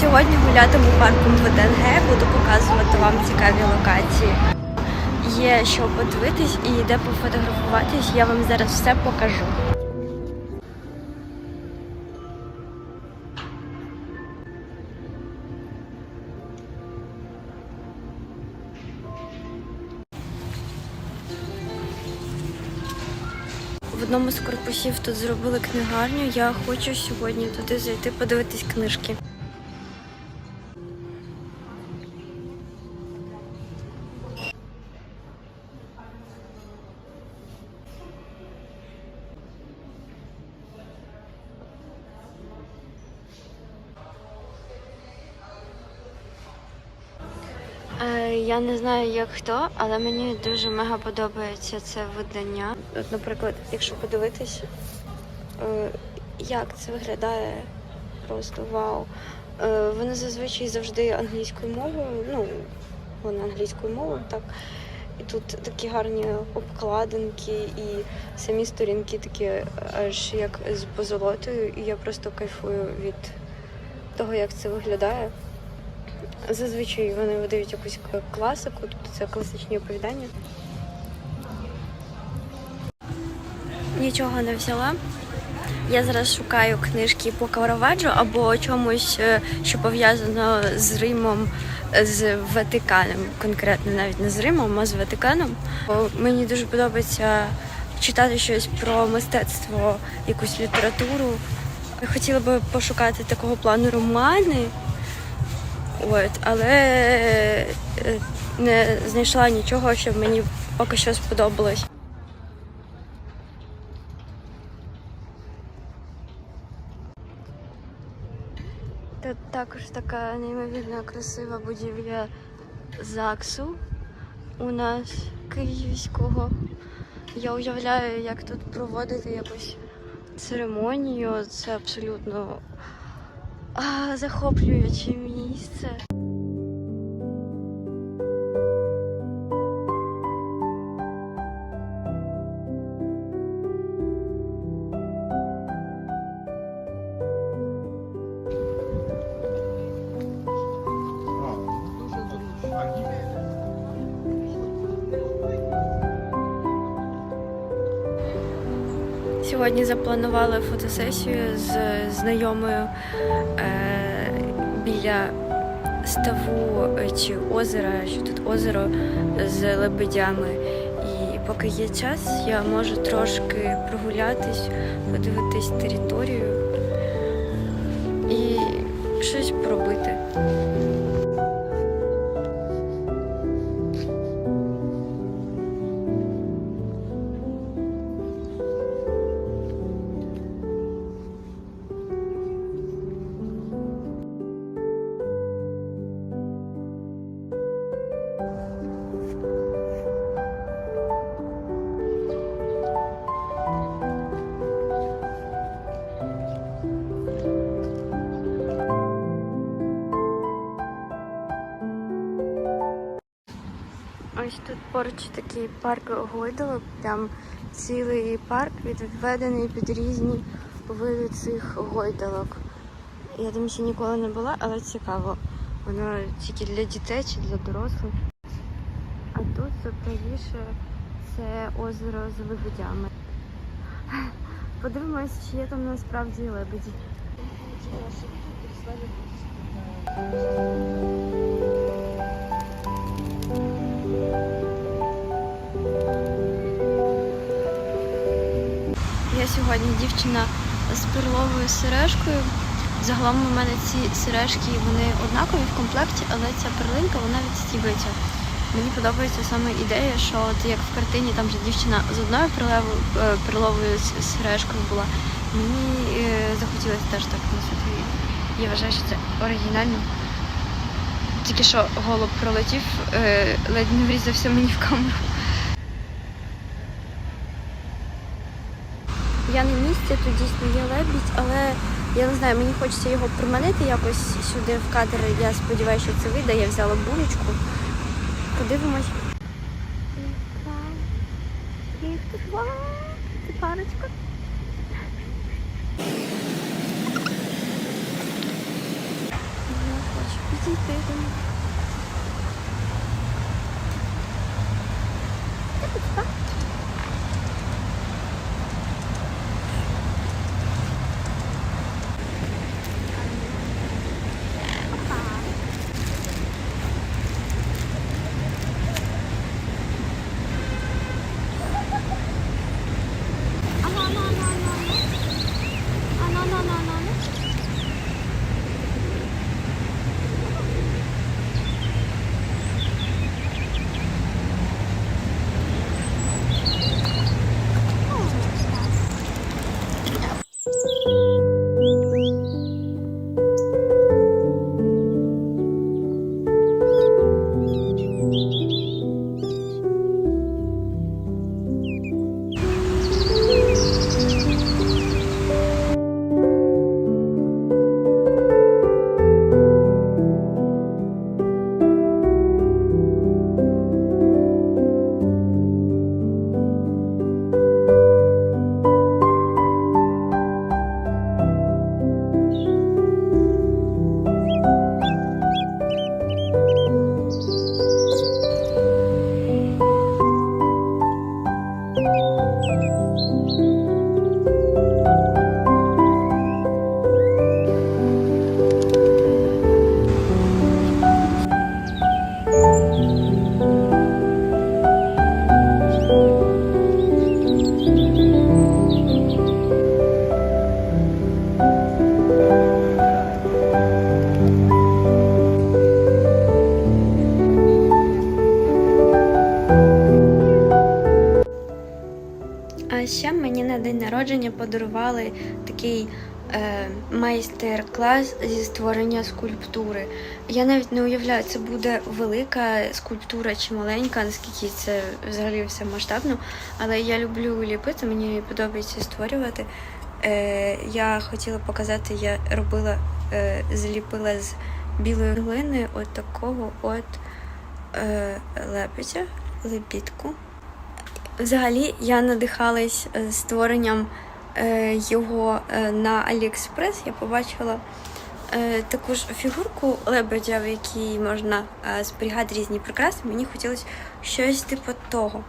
Сьогодні гулятиму парком ВДНГ, буду показувати вам цікаві локації. Є що подивитись і де пофотографуватись, я вам зараз все покажу. В одному з корпусів тут зробили книгарню. Я хочу сьогодні туди зайти, подивитись книжки. Я не знаю, як хто, але мені дуже мега подобається це видання. От, наприклад, якщо подивитись, е, як це виглядає, просто вау. Е, Вони зазвичай завжди англійською мовою, ну, вони англійською мовою, так. І тут такі гарні обкладинки, і самі сторінки такі аж як з позолотою, і я просто кайфую від того, як це виглядає. Зазвичай вони видають якусь класику, тобто це класичні оповідання. Нічого не взяла. Я зараз шукаю книжки по Караваджо або чомусь, е, що пов'язано з Римом, е, з Ватиканом, конкретно навіть не з Римом, а з Ватиканом. Мені дуже подобається читати щось про мистецтво, якусь літературу. Я хотіла би пошукати такого плану романи. От, але е, не знайшла нічого, що мені поки що сподобалось. Тут також така неймовірно красива будівля ЗАГСу у нас київського. Я уявляю, як тут проводити якусь церемонію. Це абсолютно а, захоплююче місце. Сьогодні запланували фотосесію з знайомою е, біля ставу е, чи озера, що тут озеро з лебедями. І поки є час, я можу трошки прогулятись, подивитись територію і щось пробити. Ось тут поруч такий парк гойдалок, прям цілий парк відведений під різні види цих гойдалок. Я там ще ніколи не була, але цікаво. Воно тільки для дітей чи для дорослих. А тут правіше це озеро з лебедями. Подивимось, чи є там насправді лебеді. Сьогодні дівчина з перловою сережкою. Загалом у мене ці сережки вони однакові в комплекті, але ця перлинка вона відстібується. Мені подобається саме ідея, що от як в картині там же дівчина з одною е, перловою сережкою була. Мені е, захотілося теж так носити. Я вважаю, що це оригінально. Тільки що голуб пролетів, е, ледь не врізався мені в камеру. Я на місці, тут дійсно є лебідь, але я не знаю, мені хочеться його приманити якось сюди в кадр. Я сподіваюся, що це вийде. Я взяла булочку. Подивимось. Це парочка. Подарували такий е, майстер-клас зі створення скульптури. Я навіть не уявляю, це буде велика скульптура чи маленька, наскільки це взагалі все масштабно. Але я люблю ліпити, мені подобається створювати. Е, я хотіла показати, я робила, е, зліпила з білої глини от такого от е, лебедя, лебідку. Взагалі я надихалась е, створенням його е, на Аліекспрес. Я побачила е, таку ж фігурку лебедя, в якій можна е, зберігати різні прикраси. Мені хотілося щось типу того.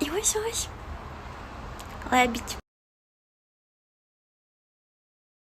І ось ось лебідь.